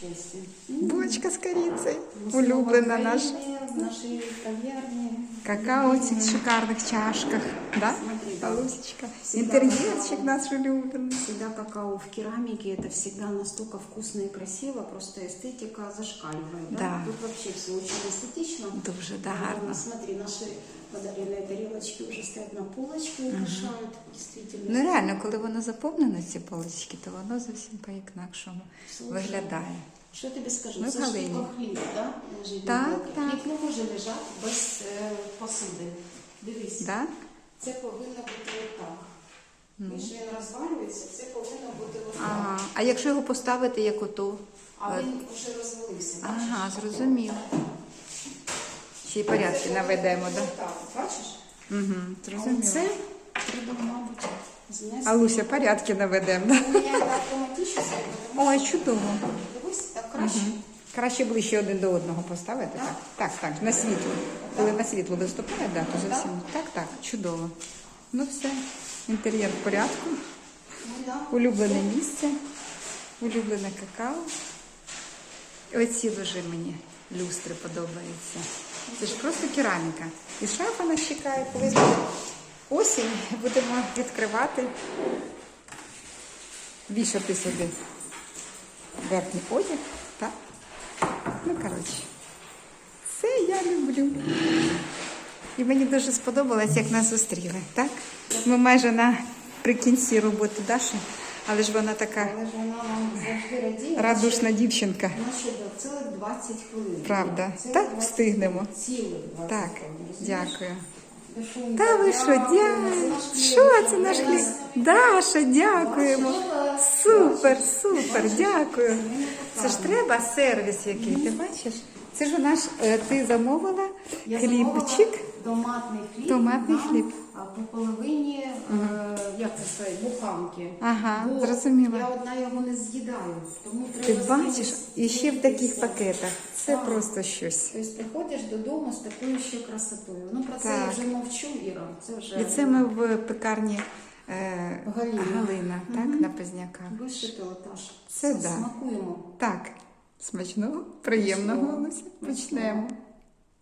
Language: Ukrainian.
Кості. Булочка з корицею. Ми Улюблена знову наша. в Україні, В нашій кав'ярні. Какао в цих шикарних чашках. Да? Смотри, да. Полосочка. Всегда Інтер'єрчик какао. наш улюблений. Всегда какао в керамике, это всегда настолько вкусно и красиво, просто эстетика зашкаливает. Да? Да. Тут вообще все очень эстетично. Дуже да, Э, гарно. Смотри, наши подаренные тарелочки уже стоят на полочке и украшают. Действительно. Ну реально, коли воно заповнено, ці полички, то воно зовсім по-інакшому Слушай, виглядає. Що тобі скажу? Ми Це в ж Галині. хліб, да? лежить Так, на так. Хліб не може лежати без е, посуди. Дивись, Да? це повинно бути отак. Більш він розвалюється, це повинно бути отак. Ага. А якщо його поставити як ото? А він вже розвалився. Ага, зрозумів. Ще й порядки наведемо, так? Так, бачиш? Угу, зрозуміло. це треба, мабуть, знести. А порядки наведемо, да? У мене це автоматично, Ой, чудово. Дивись, так краще. Краще ближче один до одного поставити, так? Так, так, на світло. Коли на світло виступає, да, то зовсім. Так, так, чудово. Ну все, інтер'єр в порядку. Ну. Улюблене місце, улюблене какао. Оці дуже мені люстри подобаються. Це ж просто кераміка. І шафа нас чекає, колись буде осінь, будемо відкривати, вішати собі верхній одяг. Так? Ну, коротше, це я люблю. І мені дуже сподобалось, як нас зустріли. Так? Ми майже наприкінці роботи Даші, але ж вона така Але ж вона нам завжди радіє. радушна дівчинка. До цілих 20 хвилин. Правда. Цілих Так, 20 встигнемо. Цілих 20 Так, хвилин, дякую. Та ви що, дякую. Що це наш хліб? Даша, дякуємо. Супер, супер, дякую. Це ж треба сервіс який, ти бачиш? Це ж у наш, е, ти замовила Я хлібчик. Томатний хліб. Томатний хліб. а, По половині, е, як це сказати, буханки. Ага, Бо зрозуміла. Я одна його не з'їдаю. Тому Ти треба бачиш, з'їсти і ще в таких все. пакетах. Це Так. просто щось. Тобто приходиш додому з такою ще красотою. Ну про це я Так. вже мовчу, Іра. Це вже І це ми в пекарні е, Галина. Галина, так, на Позняках. вишити отаж. Це да. Смакуємо. Так, смачного, приємного Почнемо. Почнемо.